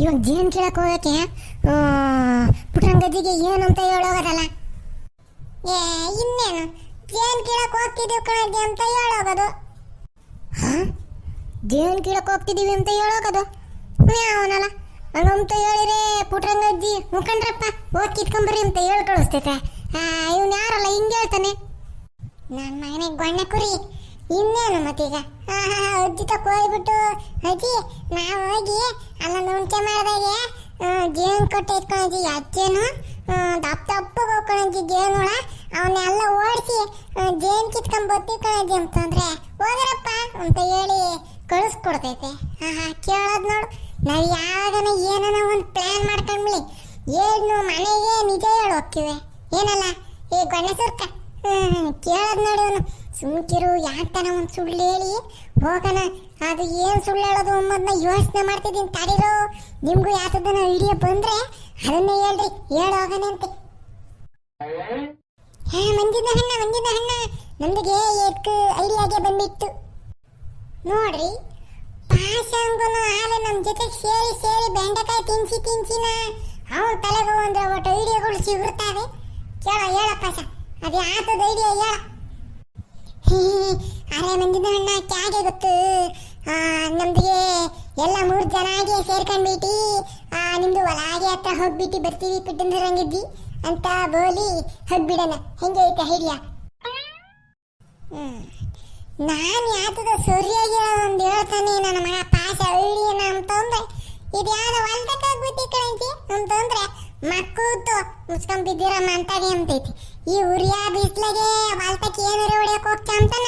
ಇವಾಗ ಜೇನು ಕೀಳಕ್ ಹೋಗಕ್ಕೆ ಏನು ಅಂತ ಹೇಳೋಗದಲ್ಲ ಏ, ಇನ್ನೇನು? ಜೇನ್ ಕೇಳಕ್ ಹೋಗ್ತಿದ್ದೀವಿ ಕಣಜ್ಜಿ ಅಂತ ಹೇಳೋಗೋದು ಜೇನು ಜೇನ್ ಹೋಗ್ತಿದ್ದೀವಿ ಅಂತ ಹೇಳೋಗೋದು ಅವನಲ್ಲ. ಹಂಗಂತ ಹೇಳಿದ್ರೆ ಪುಟ್ರಂಗಜ್ಜಿ ಮುಖಂಡ್ರಪ್ಪ, ಹೋಗಿ ಕಿತ್ಕೊಂಬರ್ರಿ ಅಂತ ಹೇಳಿ ಕಳಿಸ್ತೈತೆ ಇವನು ಯಾರಲ್ಲ, ಹಿಂಗೆ ಹೇಳ್ತಾನೆ. ನನ್ನ ಮಗನಿಗೆ ಗೊಣ್ಣೆ ಕುರಿ. ಇನ್ನೇನು ಮತ್ತೀಗ? ಅಜ್ಜಿ ತಕ್ಕ ಹೋಗ್ಬಿಟ್ಟು. ಅಜ್ಜಿ, ನಾವು ಹೋಗಿ ಅಲ್ಲ ನುಣ್ಕೆ ಮಾಡಿದಾಗೆ ಜೇನು ಕೊಟ್ಟೆ ಇಟ್ಕೊಂಡಿ ಅಜ್ಜೇನು ದಪ್ಪ ದಪ್ಪಗೆ ಹೋಗ್ಕೊಂಡಿ ಜೇನುಳ ಅವನ್ನೆಲ್ಲ ಓಡಿಸಿ ಜೇನು ಕಿತ್ಕೊಂಡು ಕಣಜ್ಜಿ ಅಂತಂದ್ರೆ ಹೋಗ್ರಪ್ಪ ಅಂತ ಹೇಳಿ ಕಳಿಸ್ಕೊಡ್ತೈತೆ. ಹಾ ಹಾ, ಕೇಳೋದು ನೋಡು. ನಾವು ಯಾವಾಗನ ಏನನ ಒಂದು ಪ್ಲ್ಯಾನ್ ಮಾಡ್ಕೊಂಡ್ಬಿಡಿ. ಏನು ಮನೆಗೆ ನಿಜ ಹೇಳೋಗ್ತೀವಿ ಏನಲ್ಲ? ಏ ಗಣೇಶ ಹ್ಞೂ ಕೇಳೋದು ನೋಡಿ ಅವನು ಸುಮ್ಕಿರು ಯಾಕನ ಒಂದು ಸುಳ್ಳು ಹೇಳಿ, ಹೋಗೋಣ. ಅದು ಏನು ಸುಳ್ಳು ಹೇಳೋದು ಅನ್ನೋದನ್ನ ಯೋಚನೆ ಮಾಡ್ತಿದ್ದೀನಿ ತಡಿರೋ. ನಿಮಗೂ ಯಾತದನ್ನ ವಿಡಿಯೋ ಬಂದ್ರೆ ಅದನ್ನೇ ಹೇಳ್ರಿ. ಹೇಳಿ ಹೋಗೋಣ ಅಂತೆ. ಹಾ ಮಂದಿನ ಹಣ್ಣ ಮಂದಿನ ಹಣ್ಣ ನಮ್ದಿಗೆ ಎದ್ಕ ಐಡಿಯಾಗೆ ಬಂದಿತ್ತು. ನೋಡ್ರಿ ಪಾಶಂಗುನು ಹಾಲು ನಮ್ಮ ಜೊತೆ ಸೇರಿ ಸೇರಿ ಬೆಂಡೆಕಾಯಿ ತಿನ್ಸಿ ತಿನ್ಸಿನ. ಅವ ತಲೆಗೆ ಒಂದು ಒಟ್ಟು ಐಡಿಯಾಗಳು ಸಿಗುತ್ತಾವೆ ಕೇಳ, ಹೇಳ ಪಾಶ ಅದು ಯಾತದ ಐಡಿಯಾ ಹೇಳ. ಅರೆ ಮಂದಿದ ಅಣ್ಣ, ಕ್ಯಾಗೆ ಗೊತ್ತು? ನಮ್ದಿಗೆ ಎಲ್ಲ ಮೂರು ಜನ ಆಗಿ ಸೇರ್ಕೊಂಡ್ಬಿಟ್ಟು ನಿಮ್ದು ಒಳಗೆ ಹತ್ರ ಹೋಗ್ಬಿಟ್ಟು ಬರ್ತೀವಿ ಪಿಟ್ಟಂದ್ರಂಗಿದ್ದಿ ಅಂತ ಬೋಲಿ ಹೋಗ್ಬಿಡಣ. ಹೆಂಗೆ ಐತೆ ಐಡಿಯಾ? ನಾನು ಯಾತದ ಸೂರ್ಯಾಗಿ ಒಂದು ಹೇಳ್ತಾನೆ ನನ್ನ ಮಗ ಪಾಸ ಐಡಿಯನ ಅಂತಂದ್ರೆ ಇದು ಯಾವ್ದು ಹೊಲ್ದಕ್ಕಾಗ್ಬಿಟ್ಟು ಕಣಂತಿ ಅಂತಂದ್ರೆ ಮಕ್ಕೂತು. ಮುಚ್ಕೊಂಡ್ ಬಿದ್ದಿರ ಅಂತಾನೆ ಅಂತೈತಿ ಈ ಉರಿಯ ಬಿಸ್ಲಗೆ ಬಾಲ್ತಕ್ಕೆ ಏನಾರು ಹೊಡಿಯಕ್ ಹೋಗ್ತಾ ಅಂತಾನ?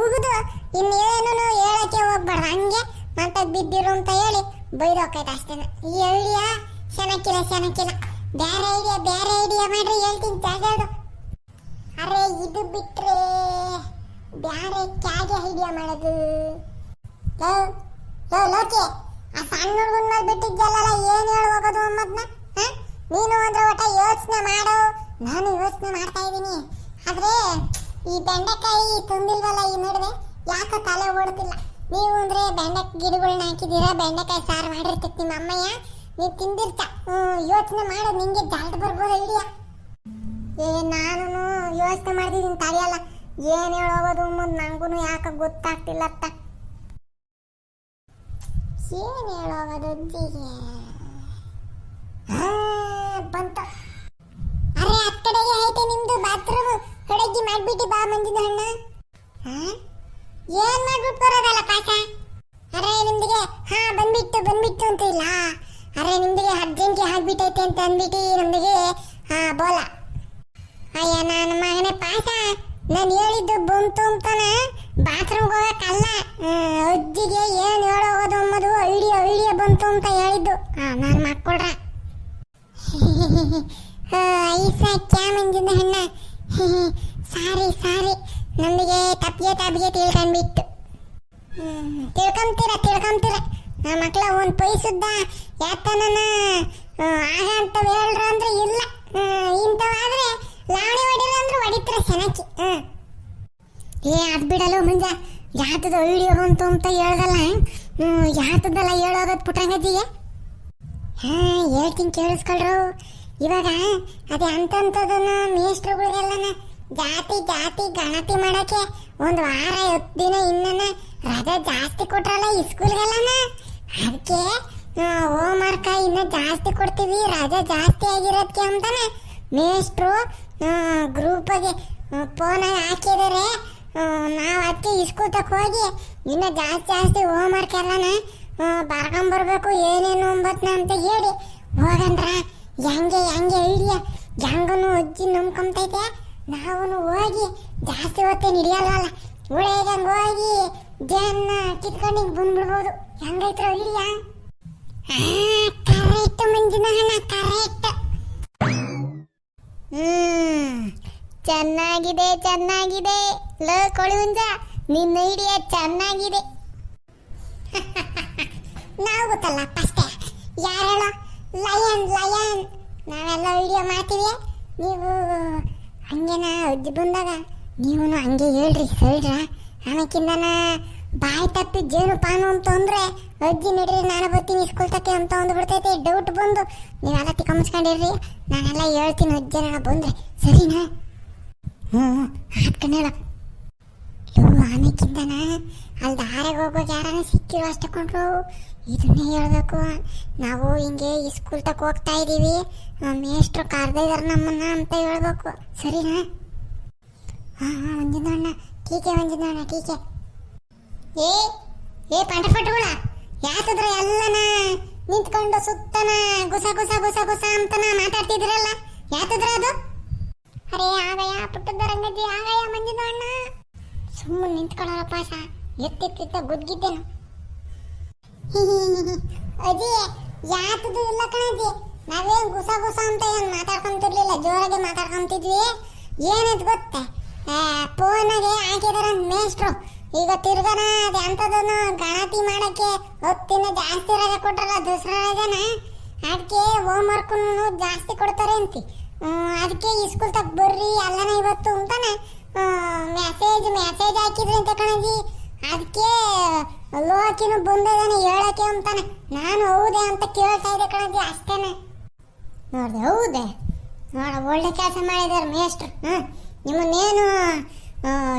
ಉಗಿದು. ಇನ್ನೇನು ಹೇಳಕ್ಕೆ ಹೋಗ್ಬಾರ್ದು ಹಂಗೆ ಮತ್ತೆ ಬಿದ್ದಿರು ಅಂತ ಹೇಳಿ ಬೈದೋಕೈತೆ ಅಷ್ಟೇನ ಈ ಐಡಿಯಾ ಚೆನ್ನಾಗಿಲ್ಲ ಚೆನ್ನಾಗಿಲ್ಲ ಬೇರೆ ಐಡಿಯಾ ಬೇರೆ ಐಡಿಯಾ ಮಾಡ್ರಿ ಹೇಳ್ತೀನಿ ಜಾಗದು ಅರೆ, ಇದು ಬಿಟ್ರೆ ಬೇರೆ ಕ್ಯಾಗೆ ಐಡಿಯಾ ಮಾಡೋದು? ಲೋ ಲೋ ಲೋಕೆ, ಆ ಸಣ್ಣ ಹುಡುಗನ ಮೇಲೆ ಬಿಟ್ಟಿದ್ದಲ್ಲ ಏನು ಹೇಳಿ ಹೋಗೋದು ಅನ್ನೋದ್ನ ಹ? ನೀನು ಅಂದ್ರೆ ಒಟ್ಟ ಯೋಚನೆ ಮಾಡು. ನಾನು ಯೋಚನೆ ಮಾಡ್ತಾ ಇದ್ದೀನಿ. ಆದ್ರೆ ಈ ಬೆಂಡೆಕಾಯಿ ತುಂಬಿಲ್ವಲ್ಲ ಈ ನಡುವೆ? ಯಾಕೆ ತಲೆ ಓಡ್ತಿಲ್ಲ ನೀವು ಅಂದ್ರೆ ಬೆಂಡೆಕಾಯಿ ಗಿಡಗಳನ್ನ ಹಾಕಿದ್ದೀರಾ? ಬೆಂಡೆಕಾಯಿ ಸಾರು ಮಾಡಿರ್ತೈತಿ ನಿಮ್ಮ ಅಮ್ಮಯ್ಯ. ನೀವು ತಿಂದಿರ್ತ? ಯೋಚನೆ ಮಾಡು. ನಿಂಗೆ ಜಾಲ್ಟ್ ಬರ್ಬೋದು ಐಡಿಯಾ. ಏ ನಾನು ಯೋಚನೆ ಮಾಡ್ತಿದ್ದೀನಿ ತಡೆಯಲ್ಲ. ಏನ್ ಹೇಳೋಗೋದು ಮುಂದೆ ನಂಗೂ ಯಾಕೆ ಗೊತ್ತಾಗ್ತಿಲ್ಲ ಅತ್ತ ಏನ್ ಹೇಳೋಗೋದು ಅಜ್ಜಿಗೆ ಬಂತ. ಅರೆ ಆ ಐತೆ ನಿಮ್ದು ಬಾತ್ರೂಮ್ ಹೊಡಗಿ ಮಾಡ್ಬಿಟ್ಟು ಬಾ ಮಂಜಿನ ಅಣ್ಣ? ಏನ್ ಮಾಡ್ಬಿಟ್ಟು ಬರೋದಲ್ಲ ಪಾಸ ಅರೆ, ನಿಮ್ದಿಗೆ, ಹಾ, ಬಂದ್ಬಿಟ್ಟು ಬಂದ್ಬಿಟ್ಟು ಅಂತ ಇಲ್ಲ. ಅರೆ, ನಿಮ್ದಿಗೆ ಅರ್ಜೆಂಟ್ಗೆ ಆಗ್ಬಿಟ್ಟೈತೆ ಅಂತ ಅಂದ್ಬಿಟ್ಟು ನಮ್ದಿಗೆ, ಹಾ, ಬೋಲ. ಅಯ್ಯ, ನಾನು ಮಗನೇ ಪಾಸ ನಾನು ಹೇಳಿದ್ದು ಬಂತು ಅಂತಾನ ಬಾತ್ರೂಮ್ಗೆ ಹೋಗಕ್ಕಲ್ಲ ಅಜ್ಜಿಗೆ ಏನು ಹೇಳೋಗೋದು ಅಮ್ಮದು ಐಡಿಯಾ ಐಡಿಯಾ ಬಂತು ಅಂತ ಹೇಳಿದ್ದು. ಹಾಂ, ನಾನು ಮಾಡ್ಕೊಡ್ರ. ಐಸ ಕ್ಯಾಮಂಜಿನ ಹಣ್ಣ. ಸಾರಿ ಸಾರಿ. ನಮಗೆ ತಪ್ಪಿಗೆ ತಪ್ಪಿಗೆ ತಿಳ್ಕೊಂಡ್ಬಿಟ್ಟು. ಹ್ಮ್, ತಿಳ್ಕೊಂತೀರ ತಿಳ್ಕೊಂತೀರ ನಮ್ಮ ಮಕ್ಳ ಒಂದು ಪೈಸುದ್ದ ಯಾತನ ಆಗ ಅಂತ ಹೇಳ್ರ ಅಂದ್ರೆ ಇಲ್ಲ. ಇಂಥವಾದ್ರೆ ಲಾವಣಿ ಹೊಡಿರ ಅಂದ್ರೆ ಹೊಡಿತ್ರ ಸೆನಕಿ ಏ ಅದು ಬಿಡಲು ಮುಂಜ. ಯಾತದ ವಿಡಿಯೋ ಬಂತು ಅಂತ ಹೇಳ್ದಲ್ಲ ಯಾತದಲ್ಲ ಹೇಳೋಗದ್ ಪುಟ್ರಂಗಜ್ಜಿಗೆ ಹಾ ಹೇಳ್ತೀನಿ ಕೇಳಿಸ್ಕೊಳ್ರು. ಇವಾಗ ಅದೇ ಅಂತಂತದನ್ನ ಮೇಷ್ಟ್ರುಗಳಿಗೆಲ್ಲನ ಜಾತಿ ಜಾತಿ ಗಣತಿ ಮಾಡಕ್ಕೆ ಒಂದು ವಾರ, ಹತ್ತು ದಿನ ಇನ್ನನ ರಜೆ ಜಾಸ್ತಿ ಕೊಟ್ರಲ್ಲ ಈ ಸ್ಕೂಲ್ಗೆಲ್ಲನ ಅದಕ್ಕೆ ಹೋಮ್ ವರ್ಕ್ ಇನ್ನ ಜಾಸ್ತಿ ಕೊಡ್ತೀವಿ, ರಜೆ ಜಾಸ್ತಿ ಆಗಿರೋದಕ್ಕೆ ಅಂತಾನೆ ಮೇಷ್ಟ್ರು ಗ್ರೂಪಗೆ ಫೋನಾಗಿ ಹಾಕಿದರೆ ನಾವು ಅದಕ್ಕೆ ಸ್ಕೂಲ್ ತಕ್ಕ ಹೋಗಿ ಇನ್ನ ಜಾಸ್ತಿ ಜಾಸ್ತಿ ಹೋಮ್ ವರ್ಕ್ ಎಲ್ಲನ ಬರ್ಕೊಂಬರ್ಬೇಕು ಏನೇನು ಅಂಬತ್ನ ಅಂತ ಹೇಳಿ ಹೋಗಂದ್ರ ಹೆಂಗೆ ಹೆಂಗೆ ಹೇಳಿಯ ಹೆಂಗನು ಅಜ್ಜಿ ನಂಬ್ಕೊಂತೈತೆ. ನಾವು ಹೋಗಿ ಜಾಸ್ತಿ ಹೊತ್ತೇನು ಹಿಡಿಯಲ್ವಲ್ಲ ಉಳಿಯಂಗ ಹೋಗಿ ಜನ ಕಿತ್ಕೊಂಡು ಹಿಂಗೆ ಬಂದ್ಬಿಡ್ಬೋದು. ಹೆಂಗೈತ್ರ ಐಡಿಯಾ ಕರೆಕ್ಟ್ ಮಂಜಿನ ಹಣ ಕರೆಕ್ಟ್ ಹ್ಮ್, ಚೆನ್ನಾಗಿದೆ ಚೆನ್ನಾಗಿದೆ. ಲೋ ಕೊಳುಂಜ ನಿನ್ನ ಐಡಿಯಾ ಚೆನ್ನಾಗಿದೆ. ನಾವು ಗೊತ್ತಲ್ಲ ಫಸ್ಟೇ ಯಾರು ಲಯನ್ ಲಯನ್ ನಾವೆಲ್ಲ ವಿಡಿಯೋ ಮಾಡ್ತೀವಿ. ನೀವು ಹಂಗೇನ ಅಜ್ಜಿ ಬಂದಾಗ ನೀವು ಹಂಗೆ ಹೇಳ್ರಿ, ಹೇಳ್ರ? ಆಮೇಕಿಂದನ ಬಾಯಿ ತಪ್ಪಿ ಜೇನು ಪಾನು ಅಂತ ಅಂದ್ರೆ ಅಜ್ಜಿ ನಡ್ರಿ, ನಾನು ಬರ್ತೀನಿ ಸ್ಕೂಲ್ ಇಸ್ಕೊಳ್ತಕ್ಕೆ ಅಂತ ಒಂದು ಬಿಡ್ತೈತೆ ಡೌಟ್ ಬಂದು ನೀವೆಲ್ಲ ತಿಕ್ಕಂಸ್ಕೊಂಡಿರ್ರಿ ನಾನೆಲ್ಲ ಹೇಳ್ತೀನಿ ಅಜ್ಜಿ ನಾನು ಬಂದ್ರೆ. ಸರಿನಾ? ಹ್ಞೂ ಹಾಕ್ಕಣೇಳ ಇವು ಆಮೇಕಿಂದನ ಅಲ್ಲಿ ದಾರಿಗೆ ಹೋಗೋಕೆ ಯಾರನ್ನ ಸಿಕ್ಕಿರೋ ಅಷ್ಟಕೊಂಡ್ರು ಇದನ್ನೇ ಹೇಳಬೇಕು. ನಾವು ಹಿಂಗೆ ಈ ಸ್ಕೂಲ್ ತಕ್ಕ ಹೋಗ್ತಾ ಇದ್ದೀವಿ ಮೇಷ್ಟ್ರು ಕರ್ದ ಇದಾರೆ ನಮ್ಮನ್ನ ಅಂತ ಹೇಳ್ಬೇಕು. ಸರಿನಾ? ಹಾಂ ಹಾಂ ಒಂದಿನ ಟೀಕೆ ಒಂದಿನ ಟೀಕೆ ಏ ಏ ಪಂಡಪಟ್ಟುಗಳ ಯಾಕಂದ್ರೆ ಎಲ್ಲನ ನಿಂತ್ಕೊಂಡು ಸುತ್ತನ ಗುಸ ಗುಸ ಗುಸ ಗುಸ ಅಂತನ ಮಾತಾಡ್ತಿದ್ರಲ್ಲ? ಯಾತದ್ರ ಅದು? ಅರೇ, ಆಗಯ್ಯ ಪುಟ್ಟದ ರಂಗಜ್ಜಿ, ಆಗಯ್ಯ ಮಂಜಿನ ಅಣ್ಣ ಸುಮ್ಮನೆ ನಿಂತ್ಕೊಳ್ಳಲ್ಲ ಪಾಸ ಎತ್ತಿತ್ತ ಗುದ್ಗಿದ್ದೇನು ಅಜಿ ಯಾತದು ಇಲ್ಲ ಕಣಜಿ ನಾವೇನ್ ಗುಸ ಗುಸ ಅಂತ ಏನ್ ಮಾತಾಡ್ಕೊಂತಿರ್ಲಿಲ್ಲ, ಜೋರಾಗಿ ಮಾತಾಡ್ಕೊಂತಿದ್ವಿ. ಏನದ್ ಗೊತ್ತೆ? ಫೋನಾಗೆ ಹಾಕಿದಾರ ಮೇಷ್ಟ್ರು. ಈಗ ತಿರ್ಗನ ಅದು ಗಣತಿ ಮಾಡಕ್ಕೆ ಹೊತ್ತಿನ ಜಾಸ್ತಿ ರಜೆ ಕೊಟ್ರಲ್ಲ, ದಸರಾ ರಜನ? ಅದಕ್ಕೆ ಹೋಮ್ ವರ್ಕ್ ಜಾಸ್ತಿ ಕೊಡ್ತಾರೆ ಅಂತ. ಅದಕ್ಕೆ ಈ ಸ್ಕೂಲ್ ತಗ ಬರ್ರಿ, ಅಲ್ಲನ ಇವತ್ತು ಅಂತಾನೆ. ಮೆಸೇಜ್ ಮೆಸೇಜ್ ಹಾಕಿದ್ರಿ ಅಂತ ಕಣಜಿ ಅದಕ್ಕೆ ಲೋಕಿನು ಬಂದದಾನೆ ಹೇಳಕ್ಕೆ ಅಂತಾನೆ. ನಾನು ಹೌದೆ ಅಂತ ಕೇಳ್ತಾ ಇದ್ದೆ ಕಣದಿ ಅಷ್ಟೇನೆ. ನೋಡ್ದೆ, ಹೌದೆ. ನೋಡ, ಒಳ್ಳೆ ಕೆಲಸ ಮಾಡಿದಾರೆ ಮೇಷ್ಟ್ರು. ಹಾಂ ನಿಮ್ಮನ್ನೇನು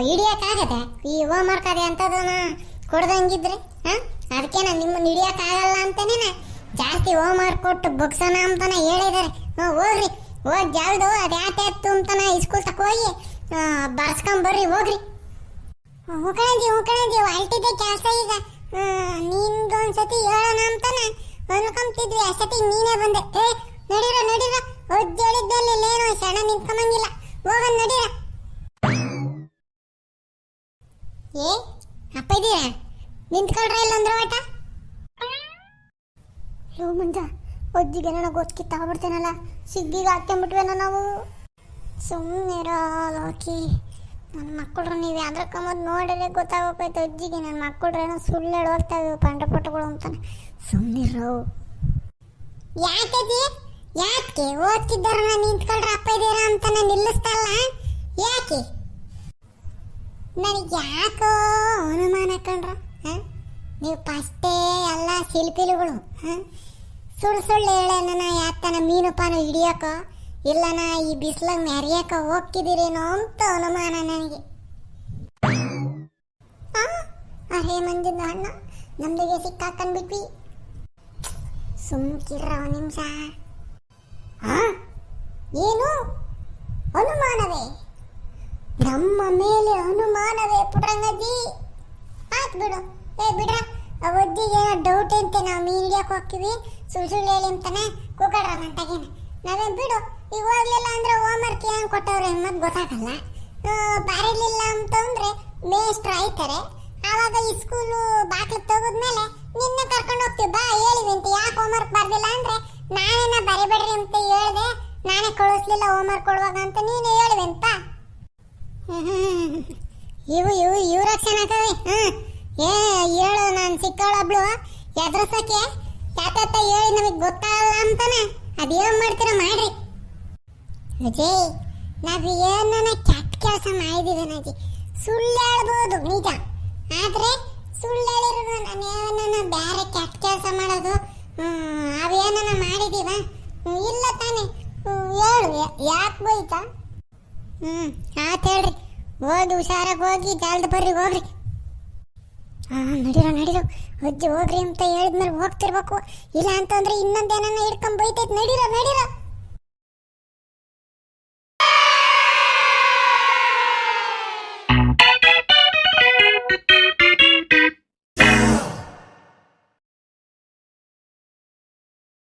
ಹಿಡಿಯಕ್ಕಾಗದೆ? ಈ ಹೋಮ್ ವರ್ಕ್ ಅದೇ ಅಂತದನ್ನ ಕೊಡ್ದಂಗಿದ್ರೆ ಹಾ ಅದಕ್ಕೆ ನಾನು ನಿಮ್ಮನ್ನ ಹಿಡಿಯಕ್ಕಾಗಲ್ಲ ಅಂತಾನೆ ಜಾಸ್ತಿ ಹೋಮ್ ವರ್ಕ್ ಕೊಟ್ಟು ಬಗ್ಸೋಣ ಅಂತಾನೆ ಹೇಳಿದಾರೆ ಹ್ಞೂ ಹೋಗ್ರಿ. ಹೋಗಿ, ಜಾಲ್ದು ಅದು ಯಾತೆ ಇತ್ತು ಅಂತಾನೆ ಇಸ್ಕೂಲ್ ತಕ ಹೋಗಿ ಬರ್ಸ್ಕೊಂಡ್ ಬರ್ರಿ, ಹೋಗ್ರಿ. ಉಕಣಜಿ ಉಕಣಜಿ ಹೊಲ್ಟಿದ್ದೆ ಕೆಲಸ ಈಗ. ಒಂದ್ಸತಿ ಹೇಳೋಣ ಅಂತಾನೆ? ಅನ್ಕೊಂತಿದ್ವಿ ಅಷ್ಟತಿ ನೀನೇ ಬಂದೆ. ಏ, ನಡೀರ ನಡೀರ. ಒಜ್ಜಿ ಹೇಳಿದ್ದಲ್ಲಿ ಏನೋ ಸಣ್ಣ ನಿಂತ್ಕೊಂಬಂಗಿಲ್ಲ. ಹೋಗ ನಡೀರ? ಏ, ಅಪ್ಪ ಇದೀರ ನಿಂತ್ಕೊಳ್ರ ಇಲ್ಲ ಅಂದ್ರೆ ಓಟ ಲೋ ಮುಂಜ ಒಜ್ಜಿಗೆ ನನಗೆ ಗೊತ್ತಿ ತಗೊಬಿಡ್ತೇನಲ್ಲ ಸಿಗ್ಗಿಗೆ ಹಾಕ್ಕೊಂಬಿಟ್ವೇನ ನಾವು? ಸುಮ್ಮನೆ ಲೋಕಿ. ನನ್ನ ಮಕ್ಕಳು ನೀವು ಯಾವ್ದ್ರ ಕಮ್ಮದ್ ನೋಡಿದ್ರೆ ಗೊತ್ತಾಗೋಕೈತೆ ಅಜ್ಜಿಗೆ ನನ್ನ ಮಕ್ಕಳು ಏನೋ ಸುಳ್ಳು ಹೇಳಿ ಹೋಗ್ತಾ ಇದ್ವು ಪಂಡಪಟ್ಟಗಳು ಅಂತಾನೆ. ಸುಮ್ಮನಿರೋ ಯಾಕಜ್ಜಿ ಯಾಕೆ ಓದ್ತಿದ್ದಾರ ನಿಂತ್ಕೊಳ್ರ ಅಪ್ಪ ಇದೀರಾ ಅಂತ ನಾನು ನಿಲ್ಲಿಸ್ತಲ್ಲ ಯಾಕೆ? ನನಗೆ ಯಾಕೋ ಅನುಮಾನ ಕಂಡ್ರ? ನೀವು ಫಸ್ಟೇ ಎಲ್ಲ ಶಿಲ್ಪಿಲುಗಳು ಸುಳ್ಳು ಸುಳ್ಳು ಸುಳ್ಳು ಯಾಕೆ ಯಾತನ ಮೀನು ಪಾನು ಹಿಡಿಯಕ ಇಲ್ಲನ ಈ ಬಿಸಿಲಾಗ ಮೆರಿಯಕ ಹೋಗ್ತಿದ್ದೀರೇನೋ ಅಂತ ಅನುಮಾನ ನನಗೆ? ಅರೇ ಮಂಜುನ ಅಣ್ಣ, ನಮ್ದಿಗೆ ಸಿಕ್ಕಾಕೊಂಡ್ಬಿಟ್ವಿ ಸುಮ್ಕಿರ್ರ ನಿಮಿಷ ಏನು? ಅನುಮಾನವೇ? ನಮ್ಮ ಮೇಲೆ ಅನುಮಾನವೇ ಪುಟ್ರಂಗಜ್ಜಿ ಆಯ್ತು ಬಿಡು. ಏ, ಬಿಡ್ರ ಅವಜ್ಜಿಗೆ ಏನೋ ಡೌಟ್ ಅಂತೆ ನಾವು ಮೀನ್ ಹಿಡಿಯಕ್ಕೆ ಹೋಗ್ತೀವಿ. ಸುಳ್ಳು ಸುಳ್ಳು ಹೇಳಿ ಅಂತಾನೆ ನಾನು ಗಂಟಗೇನೆ ನಾವೇನು, ಬಿಡು. ಈಗ ಹೋಗ್ಲಿಲ್ಲ ಅಂದ್ರೆ ಹೋಮ್ವರ್ಕ್ ಏನು ಕೊಟ್ಟವ್ರೆ? ಅನ್ನೋದು ಗೊತ್ತಾಗಲ್ಲ. ಬರೀಲಿಲ್ಲ ಅಂತಂದ್ರೆ ಮೇಷ್ಟ್ರು ಆಯ್ತಾರೆ. ಆವಾಗ ಈ ಸ್ಕೂಲು ಬಾಕ್ಲು ತೆಗೆದ್ಮೇಲೆ ನಿನ್ನ ಕರ್ಕೊಂಡು ಹೋಗ್ತೀವಿ, ಬಾ, ಹೇಳಿವಿ ಅಂತ. ಯಾಕೆ ಹೋಮ್ವರ್ಕ್ ಬರ್ದಿಲ್ಲ ಅಂದ್ರೆ ನಾನೇನ ಬರಿಬೇಡ್ರಿ ಅಂತ ಹೇಳಿದೆ, ನಾನೇ ಕಳಿಸ್ಲಿಲ್ಲ ಹೋಮ್ವರ್ಕ್ ಕೊಡುವಾಗ ಅಂತ ನೀನು ಹೇಳಿವೆ ಅಂತ. ಇವು ಇವು, ಇವ್ರ ಚೆನ್ನಾಗವೆ ಹ್ಮ್. ಏ, ಹೇಳು, ನಾನು ಸಿಕ್ಕವಳೊಬ್ಳು ಎದುರಿಸೋಕೆ ಯಾತ ಹೇಳಿ ನಮಗೆ ಗೊತ್ತಾಗಲ್ಲ ಅಂತಾನೆ. ಅದೇನು ಮಾಡ್ತೀರಾ, ಮಾಡ್ರಿ. ಅಜಯ್ ನಾವು ಏನನ ಕೆಟ್ಟ ಕೆಲಸ ಮಾಡಿದೀವಿ ಅಜಯ್ ಸುಳ್ಳು ಹೇಳ್ಬೋದು ನಿಜ. ಆದ್ರೆ ಸುಳ್ಳು ನಾನು ಏನನ ಬೇರೆ ಕೆಟ್ಟ ಕೆಲಸ ಮಾಡೋದು ಅವೇನನ ಮಾಡಿದೀವ? ಇಲ್ಲ ತಾನೆ. ಹೇಳು ಯಾಕೆ ಬೈತಾ ಹ್ಞೂ ಆತ ಹೇಳ್ರಿ. ಹೋಗಿ ಹುಷಾರಾಗಿ ಹೋಗಿ, ಜಲ್ದಿ ಬರ್ರಿ, ಹೋಗ್ರಿ. ಹಾ ನಡೀರೋ ನಡೀರೋ. ಅಜ್ಜಿ ಹೋಗ್ರಿ ಅಂತ ಹೇಳಿದ್ಮೇಲೆ ಹೋಗ್ತಿರ್ಬೇಕು. ಇಲ್ಲ ಅಂತಂದ್ರೆ ಇನ್ನೊಂದೇನನ್ನ ಹಿಡ್ಕೊಂಡ್ ಬೈತೈತೆ. ನಡೀರೋ ನಡೀರೋ.